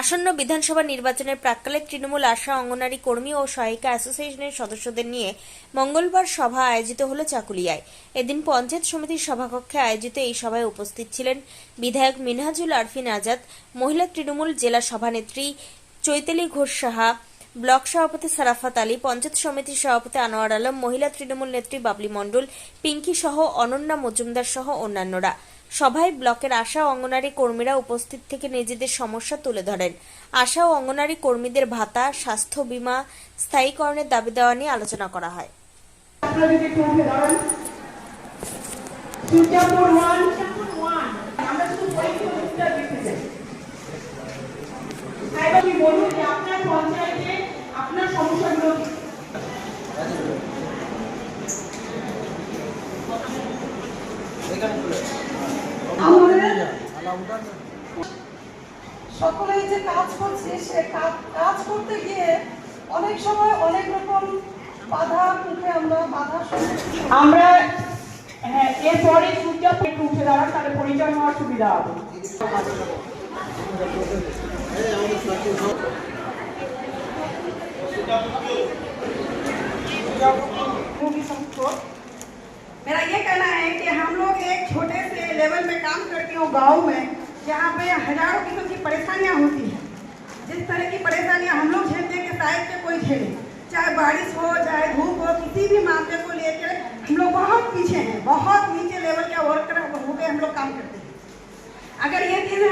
আসন্ন বিধানসভা নির্বাচনের প্রাক্কালে তৃণমূল আশা অঙ্গনারী কর্মী ও সহায়িকা অ্যাসোসিয়েশনের সদস্যদের নিয়ে মঙ্গলবার সভা আয়োজিত হল চাকুলিয়ায়। এদিন পঞ্চায়েত সমিতির সভাকক্ষে আয়োজিত এই সভায় উপস্থিত ছিলেন বিধায়ক মিনহাজুল আরফিন আজাদ, মহিলা তৃণমূল জেলা সভানেত্রী চৈতালি ঘোষ সাহা, ব্লক সভাপতি সারাফাত আলী, পঞ্চায়েত সমিতির সভাপতি আনোয়ার আলম, মহিলা তৃণমূল নেত্রী বাবলি মণ্ডল, পিঙ্কি সহ অনন্যা মজুমদার সহ অন্যান্যরা। সভায় ব্লকের আশা অঙ্গনারী কর্মীরা উপস্থিত থেকে নিজেদের সমস্যা তুলে ধরেন। আশা ও অঙ্গনারী কর্মীদের ভাতা, স্বাস্থ্য বীমা, স্থায়ীকরণের দাবি দেওয়া নিয়ে আলোচনা করা হয়। আপনারা সকলেই যে কাজ করছি সে কাজ করতে গিয়ে অনেক সময় অনেক রকম বাধা মুখে আমরা বাধা আমরা হ্যাঁ এরপরে সূর্য একটু উঠে দাঁড়ান তাহলে পরিচয় হওয়ার সুবিধা হবে। মুভি সংস্থ। लेवल में काम करती हूँ गाँव में, जहाँ पे हज़ारों किस्म की परेशानियाँ होती हैं। जिस तरह की परेशानियाँ हम लोग झेलते हैं कि शायद के कोई झेले, चाहे बारिश हो, चाहे धूप हो, किसी भी मामले को लेकर हम लोग बहुत पीछे हैं, बहुत नीचे लेवल के वर्कर हो गए, हम लोग काम करते हैं। अगर ये चीज़